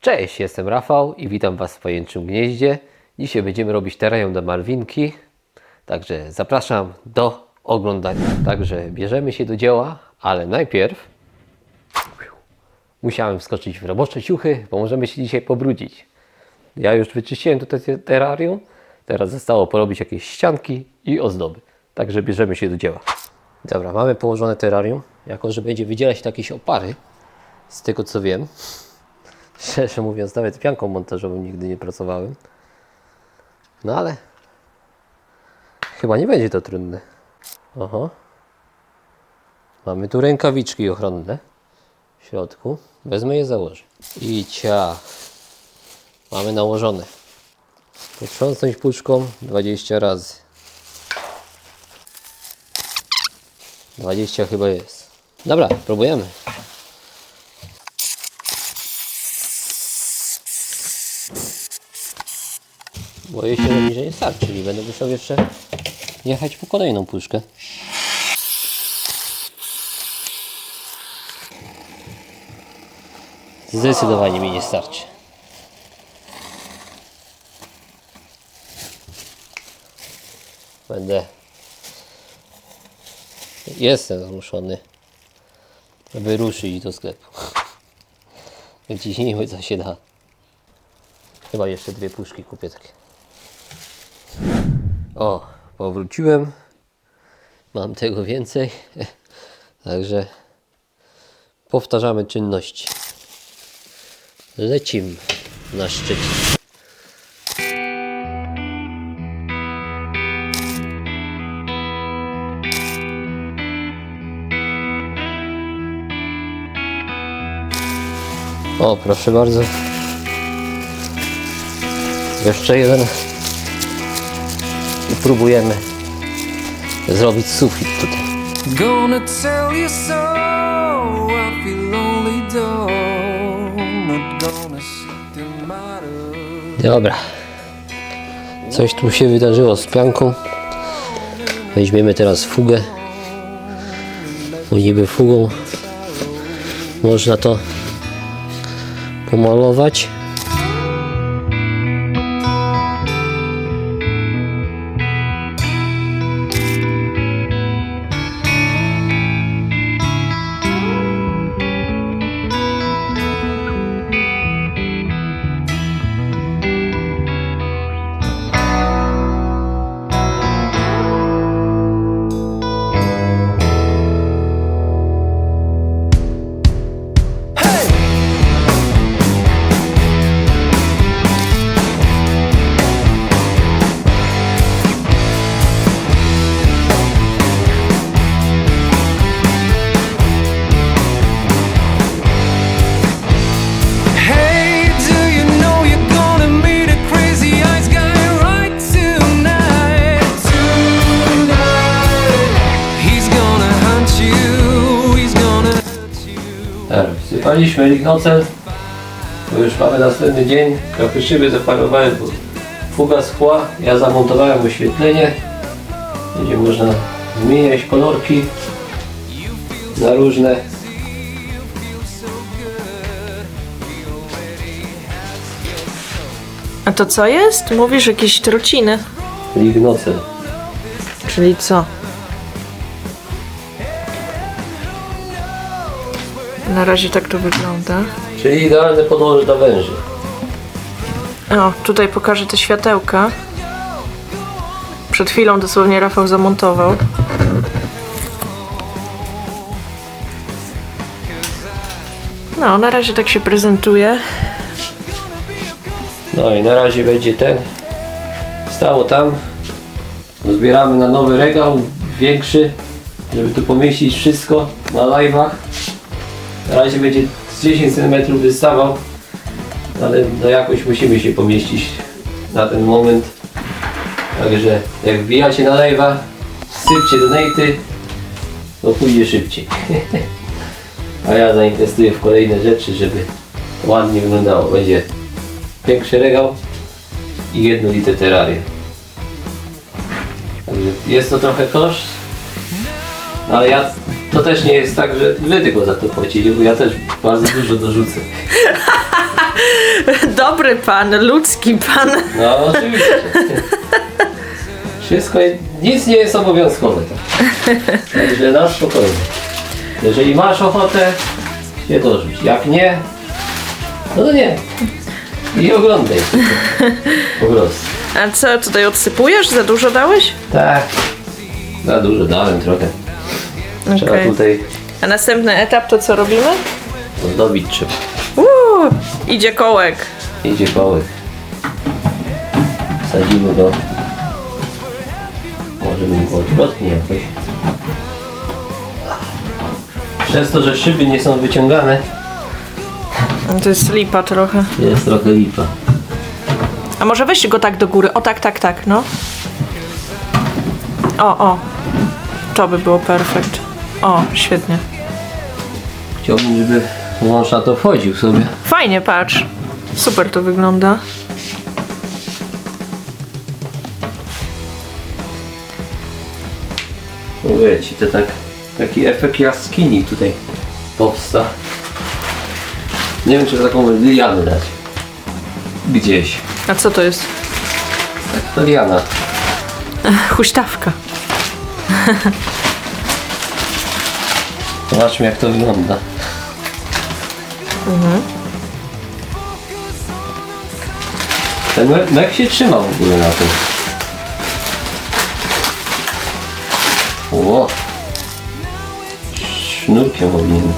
Cześć, jestem Rafał i witam Was w Pajęczym Gnieździe. Dzisiaj będziemy robić terarium do Malwinki, także zapraszam do oglądania. Także bierzemy się do dzieła, ale najpierw musiałem wskoczyć w robocze ciuchy, bo możemy się dzisiaj pobrudzić. Ja już wyczyściłem tutaj te- terrarium, teraz zostało porobić jakieś ścianki i ozdoby. Także bierzemy się do dzieła. Dobra, mamy położone terrarium, jako że będzie wydzielać jakieś opary, z tego co wiem. Szczerze mówiąc, nawet pianką montażową nigdy nie pracowałem. No ale chyba nie będzie to trudne. Oho. Mamy tu rękawiczki ochronne w środku. Wezmę je założę. I cia. Mamy nałożone. Potrząsnąć puszką 20 razy. 20 chyba jest. Dobra, próbujemy. Boję się, że mi nie starczy i będę musiał jeszcze jechać po kolejną puszkę. Zdecydowanie mi nie starczy. Będę. Jestem zmuszony, aby ruszyć do sklepu. Wyciśnijmy co się da. Chyba jeszcze dwie puszki kupię takie. O, powróciłem. Mam tego więcej. Także powtarzamy czynności. Lecimy na szczyt. O, proszę bardzo. Jeszcze jeden. I próbujemy zrobić sufit tutaj. Gonna tell you so. I feel lonely gonna. Dobra. Coś tu się wydarzyło z pianką. Weźmiemy teraz fugę. Bo niby fugą można to pomalować. Sypaliśmy lignocel. Bo już mamy następny dzień. Trochę szyby zaparowałem, bo fuga schła. Ja zamontowałem oświetlenie. Będzie można zmieniać kolorki na różne. A to co jest? Mówisz jakieś trociny. Lignocel. Czyli co? Na razie tak to wygląda. Czyli idealne podłoże dla węży. O, tutaj pokażę te światełka. Przed chwilą dosłownie Rafał zamontował. No, na razie tak się prezentuje. No i na razie będzie ten. Stało tam. Zbieramy na nowy regał, większy, żeby tu pomieścić wszystko na live'ach. Na razie będzie z 10 cm wystawał, ale no jakoś musimy się pomieścić na ten moment. Także jak wbijacie na live'a, sypcie donaty, to pójdzie szybciej. A ja zainwestuję w kolejne rzeczy, żeby ładnie wyglądało. Będzie większy regał i jednolite terrarium. Także jest to trochę koszt, ale ja to też nie jest tak, że wy tylko za to płacicie, bo ja też bardzo dużo dorzucę. Dobry pan, ludzki pan. No oczywiście. Wszystko, nic nie jest obowiązkowe. Tak. Także na spokojnie. Jeżeli masz ochotę, się dorzuć. Jak nie, no to nie. I oglądaj. Po prostu. A co, tutaj odsypujesz? Za dużo dałeś? Tak. Za dużo dałem trochę. Trzeba Okej. tutaj A następny etap to co robimy? ozdobić trzeba. Uuu, idzie kołek. Idzie kołek. Wsadzimy go. Może bym go odwrotnie jakoś. Przez to, że szyby nie są wyciągane, To jest lipa trochę. jest trochę lipa. A może weź go tak do góry. O tak, tak, tak, no. O, o. To by było perfekt. O, świetnie. Chciałbym, żeby mąż na to wchodził sobie. Fajnie, patrz. Super to wygląda. Mówię ci, to tak, taki efekt jaskini tutaj powstał. Nie wiem, czy taką lianę dać. Gdzieś. A co to jest? To liana. Huśtawka. Zobaczmy jak to wygląda. Ten me- mek się trzyma w ogóle na tym. O! Sznurkiem owinien.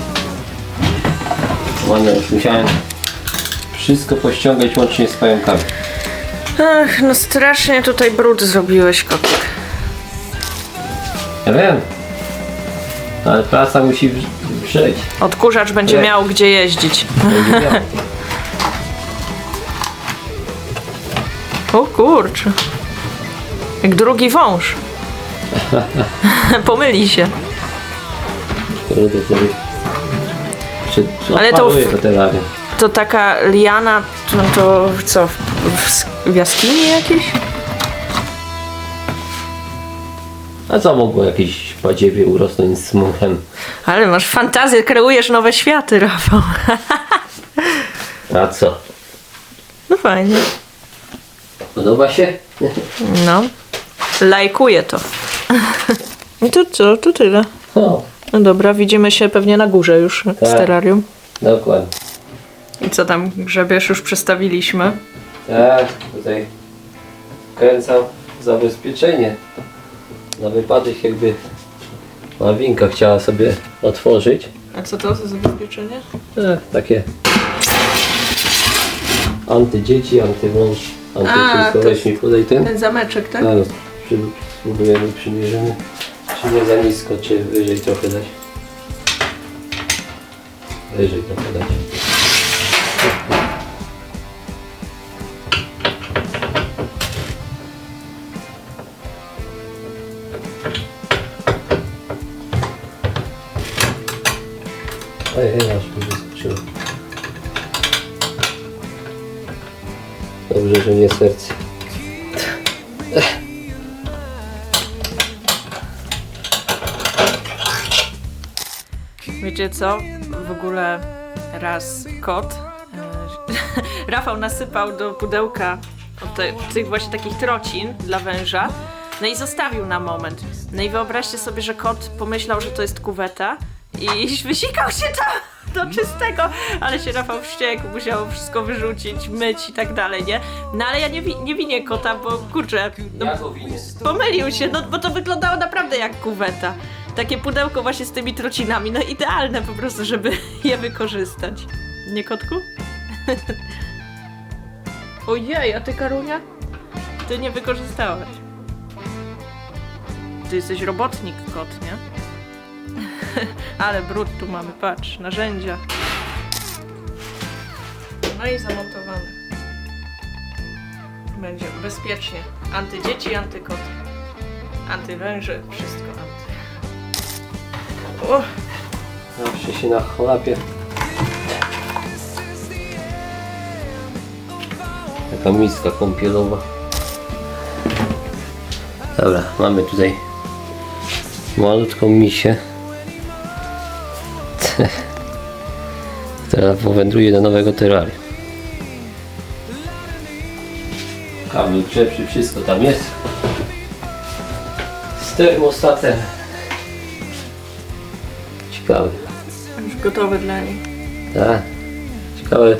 Ładnie, już musiałem wszystko pościągać łącznie z pająkami. Ach, no strasznie tutaj brud zrobiłeś, kotek. Ja wiem. Ale praca musi wrz- wrzeć. Odkurzacz będzie Nie. miał gdzie jeździć. Będzie miał. O kurczę. Jak drugi wąż. Pomyli się. Kurde, to Czy, czy Ale to w- to taka liana, to, to co, w, w, w jaskini jakiejś? A co mogło jakieś badziewie urosnąć z muchem? Ale masz fantazję, kreujesz nowe światy, Rafał. A co? No fajnie. Podoba się? No. Lajkuję to. I to co? To tyle. O, No dobra, widzimy się pewnie na górze już z Tak. terrarium. dokładnie. I co tam grzebiesz już przestawiliśmy? Tak, tutaj kręcam zabezpieczenie. Na wypadek jakby Marwinka chciała sobie otworzyć. A co to za zabezpieczenie? E, takie antydzieci, antywąż, antywszystko. to- mi podaj ten. Ten zameczek, tak? Zaraz przy, spróbujemy, przymierzymy. Czy nie za nisko, czy wyżej trochę dać. Wyżej trochę dać. Ojej, aż mi wyskoczyło. Dobrze, że nie serce. Wiecie co? W ogóle raz kot. e, Rafał nasypał do pudełka te, tych właśnie takich trocin dla węża. No i zostawił na moment. No i wyobraźcie sobie, że kot pomyślał, że to jest kuweta i wysikał się do czystego, ale się Rafał wściekł, musiał wszystko wyrzucić, myć i tak dalej, nie? No ale ja nie, wi- nie winię kota, bo kurczę, no, Ja go winię. Pomylił się, no bo to wyglądało naprawdę jak kuweta. Takie pudełko właśnie z tymi trocinami, no idealne po prostu, żeby je wykorzystać. Nie kotku? Ojej, a ty Karunia? Ty nie wykorzystałeś. Ty jesteś robotnik kot, nie? Ale brud tu mamy, patrz, narzędzia. No i zamontowane. Będzie bezpiecznie. Antydzieci, antykoty. Antywęże, wszystko anty. O, Zawsze się na chlapie. Taka miska kąpielowa. Dobra, mamy tutaj malutką misię. Teraz powędruje do nowego terrarium. Kabel grzewczy, wszystko tam jest. Z termostatem. Ciekawe. Już gotowe dla niej. Tak. Ciekawe,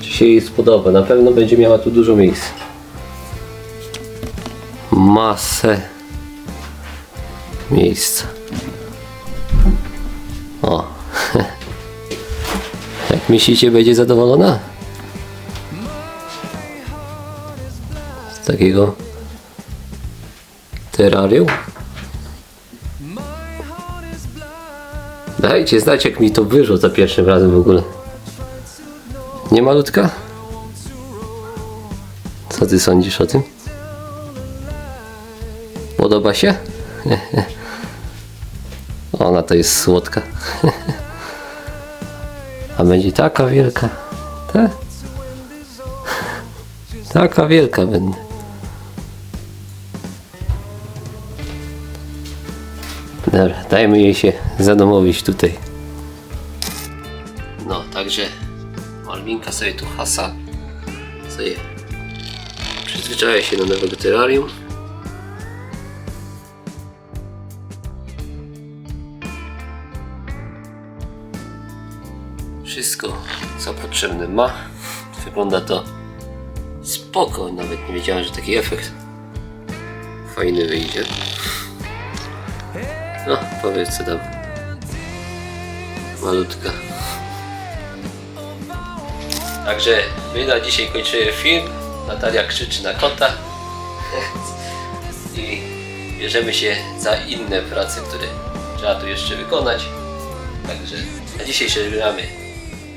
czy się jej spodoba. Na pewno będzie miała tu dużo miejsca. Masę miejsca. O. Myślicie, będzie zadowolona? Z takiego terrarium? Dajcie znać, jak mi to wyszło za pierwszym razem w ogóle. Nie malutka? Co ty sądzisz o tym? Podoba się? Ona to jest słodka. A będzie taka wielka. Tak? Taka wielka będę. Dobra, dajmy jej się zadomowić tutaj. No, także Malwinka sobie tu hasa sobie przyzwyczaja się do nowego terrarium. Wszystko co potrzebne ma. Wygląda to spoko, nawet nie wiedziałem, że taki efekt fajny wyjdzie. No, powiedz co tam. Malutka. Także my na dzisiaj kończymy film. Natalia krzyczy na kota. I bierzemy się za inne prace, które trzeba tu jeszcze wykonać. Także na dzisiaj się żegnamy.